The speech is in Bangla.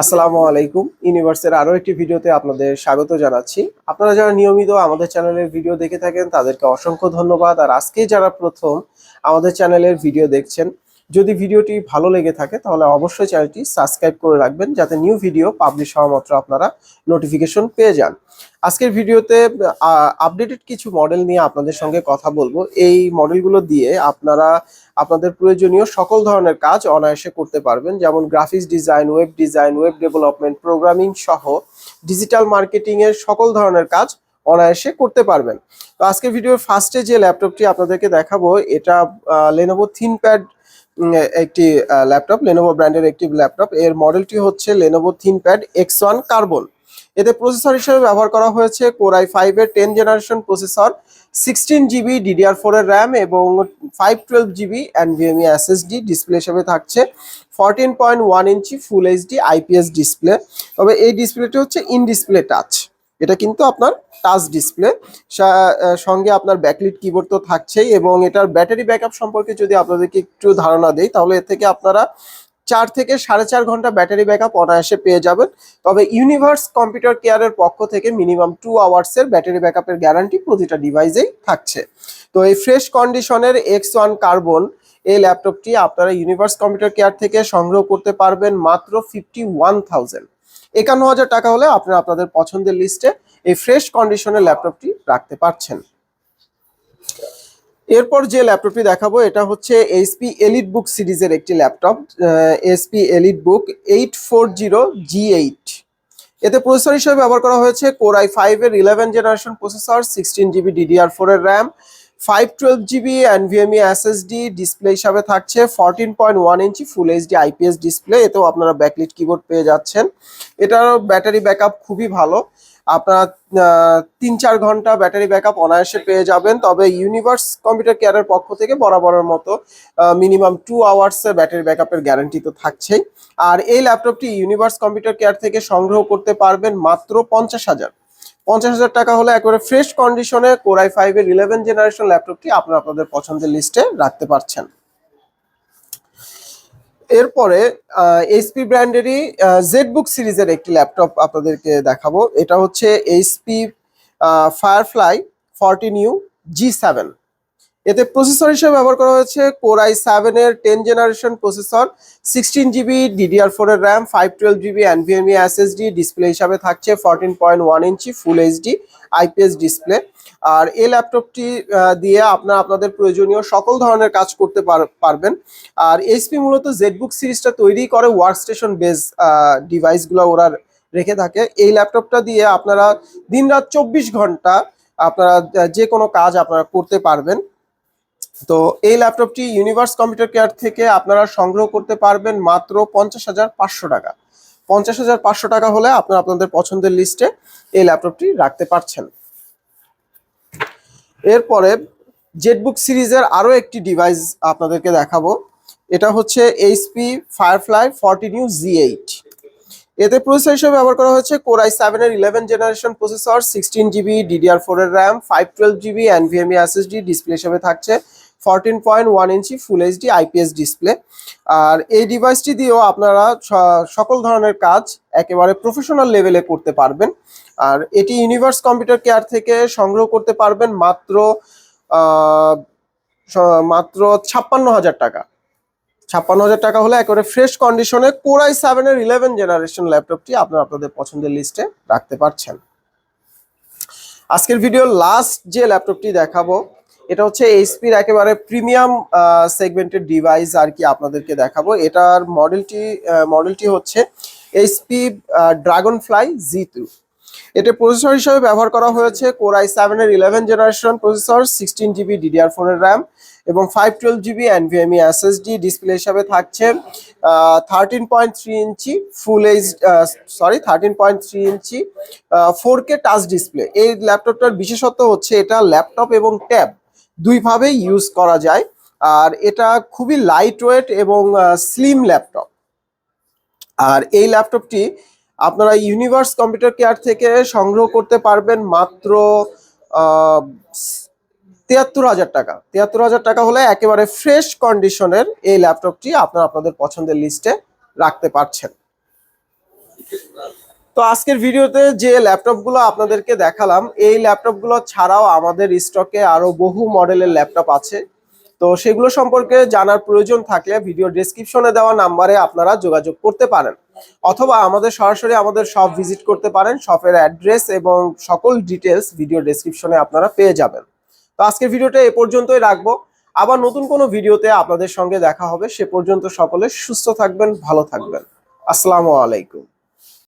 আসসালামু আলাইকুম। ইউনিভার্সের আরও একটি ভিডিওতে আপনাদের স্বাগত জানাচ্ছি। আপনারা যারা নিয়মিত আমাদের চ্যানেলের ভিডিও দেখে থাকেন, তাদেরকে অসংখ্য ধন্যবাদ। আর আজকে যারা প্রথম আমাদের চ্যানেলের ভিডিও দেখছেন যদি ভিডিওটি ভালো লেগে থাকে, তাহলে অবশ্যই চ্যানেলটি সাবস্ক্রাইব করে রাখবেন যাতে নিউ ভিডিও পাবলিশ হওয়া মাত্র আপনারা নোটিফিকেশন পেয়ে যান। আজকের ভিডিওতে আপডেটেড কিছু মডেল নিয়ে আপনাদের সঙ্গে কথা বলব। এই মডেলগুলো দিয়ে আপনারা, আপনাদের প্রয়োজনীয় সকল ধরনের কাজ অনায়াসে করতে পারবেন। যেমন graphics design web design web development programming সহ ডিজিটাল মার্কেটিং এর সকল ধরনের কাজ অনায়াসে করতে পারবেন। তো আজকের ভিডিওর ফার্স্টে যে ল্যাপটপটি আপনাদেরকে দেখাবো, এটা লেনোভো থিনপ্যাড একটি ল্যাপটপ লেনোভো ব্র্যান্ডের একটি ল্যাপটপ এর মডেলটি হচ্ছে Lenovo ThinkPad X one Carbon এতে প্রসেসর হিসেবে ব্যবহার করা হয়েছে কোরাই ফাইভের ten generation processor sixteen GB DDR four এর র্যাম এবং five twelve GB NVMe SSD display হিসেবে থাকছে। Fourteen point one inch full HD IPS display তবে এই ডিসপ্লেটি হচ্ছে ইন ডিসপ্লে টাচ এটা কিন্তু আপনার টাচ ডিসপ্লে সঙ্গে আপনার ব্যাকলিট কিবোর্ড তো থাকছেই এবং এটার ব্যাটারি ব্যাকআপ সম্পর্কে যদি আপনাদেরকে একটু ধারণা দেই, তাহলে এর থেকে আপনারা চার থেকে সাড়ে চার ঘণ্টা ব্যাটারি ব্যাকআপ অনায়াসে পেয়ে যাবেন। তবে ইউনিভার্স কম্পিউটার কেয়ারের পক্ষ থেকে মিনিমাম টু আওয়ার্সের ব্যাটারি ব্যাকআপের গ্যারান্টি প্রতিটা ডিভাইসেই থাকছে। তো এই ফ্রেশ কন্ডিশনের এক্স ওয়ান কার্বন এই ল্যাপটপটি আপনারা ইউনিভার্স কম্পিউটার কেয়ার থেকে সংগ্রহ করতে পারবেন মাত্র ফিফটি ওয়ান থাউজেন্ড একান্ন হাজার টাকা হলে আপনারা আপনাদের পছন্দের লিস্টে এই ফ্রেশ কন্ডিশনের ল্যাপটপটি রাখতে পারছেন। এরপর যে ল্যাপটপটি দেখাবো, এটা হচ্ছে এইচপি এলিট বুক সিরিজের একটি laptop HP EliteBook eight four zero G eight এতে প্রসেসর হিসেবে ব্যবহার করা হয়েছে কোরাই ফাইভ এর eleven generation processor sixteen GB DDR four এর RAM five twelve GB NVMe SSD display হিসাবে থাকছে fourteen point one inch full HD IPS display এতেও আপনারা ব্যাকলিট কিবোর্ড পেয়ে যাচ্ছেন। এটারও ব্যাটারি ব্যাকআপ খুবই ভালো। আপনারা তিন চার ঘণ্টা ব্যাটারি ব্যাকআপ অনায়াসে পেয়ে যাবেন। তবে ইউনিভার্স কম্পিউটার কেয়ারের পক্ষ থেকে বরাবরের মতো মিনিমাম টু আওয়ার্সের ব্যাটারি ব্যাকআপের গ্যারান্টি তো থাকছেই। আর এই ল্যাপটপটি ইউনিভার্স কম্পিউটার কেয়ার থেকে সংগ্রহ করতে পারবেন মাত্র পঞ্চাশ হাজার। পঞ্চাশ হাজার টাকা হলে একবারে ফ্রেশ কন্ডিশনে কোরাই ফাইভের ইলেভেন জেনারেশন ল্যাপটপটি আপনারা আপনাদের পছন্দের লিস্টে রাখতে পারছেন। এরপরে এইচপি ব্র্যান্ডেরই জেড বুক সিরিজের একটি ল্যাপটপ আপনাদেরকে দেখাবো। এটা হচ্ছে HP Firefly fourteen U G seven এতে প্রসেসর হিসেবে ব্যবহার করা হয়েছে কোরাই সেভেনের ten generation processor sixteen GB DDR four এর RAM five twelve GB NVMe SSD display হিসাবে থাকছে fourteen point one inch full HD IPS display আর এই ল্যাপটপটি দিয়ে আপনারা আপনাদের প্রয়োজনীয় সকল ধরনের কাজ করতে পারবেন। আর এইচপি মূলত জেডবুক সিরিজটা তৈরি করে ওয়ার্কস্টেশন বেস ডিভাইসগুলো ওরা রেখে থাকে। এই ল্যাপটপটা দিয়ে আপনারা দিনরাত চব্বিশ ঘণ্টা আপনারা যে কোনো কাজ আপনারা করতে পারবেন। তো এই ল্যাপটপটি ইউনিভার্স কম্পিউটার কেয়ার থেকে আপনারা সংগ্রহ করতে পারবেন মাত্র পঞ্চাশ হাজার পাঁচশো টাকা। পঞ্চাশ হাজার পাঁচশো টাকা হলে আপনারা আপনাদের পছন্দের লিস্টে এই ল্যাপটপটি রাখতে পারছেন। এরপরে জেটবুক সিরিজের আরও একটি ডিভাইস আপনাদেরকে দেখাবো। এটা হচ্ছে HP Firefly fourteen new G eight এতে প্রসেসর হিসেবে ব্যবহার করা হয়েছে কোরাই সেভেনের eleven generation processor sixteen GB DDR four এর RAM five twelve GB NVMe SSD display হিসেবে থাকছে। Fourteen point one inch full HD IPS display আর এই ডিভাইসটি দিয়েও আপনারা সকল ধরনের কাজ একেবারে প্রফেশনাল লেভেলে করতে পারবেন। আর এটি ইউনিভার্স কম্পিউটার কেয়ার থেকে সংগ্রহ করতে পারবেন মাত্র মাত্র ছাপ্পান্ন হাজার টাকা। ছাপ্পান্ন হাজার টাকা হলে একেবারে ফ্রেশ কন্ডিশনে কোরাই সেভেনের ইলেভেন জেনারেশন ল্যাপটপটি আপনারা আপনাদের পছন্দের লিস্টে রাখতে পারছেন। আজকের ভিডিওর লাস্ট যে ল্যাপটপটি দেখাবো এটা হচ্ছে এইচপির একেবারে প্রিমিয়াম সেগমেন্টের ডিভাইস আর কি আপনাদেরকে দেখাবো। এটার মডেলটি মডেলটি হচ্ছে HP Dragonfly G two এটা প্রসেসর হিসেবে ব্যবহার করা হয়েছে কোরাই সেভেনের eleven generation processor sixteen GB DDR ফোরের র্যাম এবং five twelve GB NVMe SSD display হিসাবে থাকছে thirteen point three inch full H sorry thirteen point three inch four K touch display এই ল্যাপটপটার বিশেষত্ব হচ্ছে এটা ল্যাপটপ এবং ট্যাব দুইভাবেই ইউজ করা যায়। আর এটা খুবই লাইট ওয়েট এবং স্লিম ল্যাপটপ আর এই ল্যাপটপটি আপনারা ইউনিভার্স কম্পিউটার কেয়ার থেকে সংগ্রহ করতে পারবেন মাত্র তিয়াত্তর হাজার টাকা। তিয়াত্তর হাজার টাকা হলে একেবারে ফ্রেশ কন্ডিশনের এই ল্যাপটপটি আপনারা আপনাদের পছন্দের লিস্টে রাখতে পারছেন। তো আজকের ভিডিওতে যে ল্যাপটপগুলো আপনাদেরকে দেখালাম, এই ল্যাপটপগুলো ছাড়াও আমাদের স্টকে আরও বহু মডেলের ল্যাপটপ আছে। তো সেগুলো সম্পর্কে জানার প্রয়োজন থাকলে ভিডিও ডেসক্রিপশনে দেওয়া নাম্বারে আপনারা যোগাযোগ করতে পারেন। অথবা আমাদের সরাসরি আমাদের শপ ভিজিট করতে পারেন, শপের অ্যাড্রেস এবং সকল ডিটেলস ভিডিও ডেসক্রিপশনে আপনারা পেয়ে যাবেন। তো আজকের ভিডিওটা এ পর্যন্তই রাখব। আবার নতুন কোনো ভিডিওতে আপনাদের সঙ্গে দেখা হবে। সে পর্যন্ত সকলে সুস্থ থাকবেন, ভালো থাকবেন। আসসালামু আলাইকুম।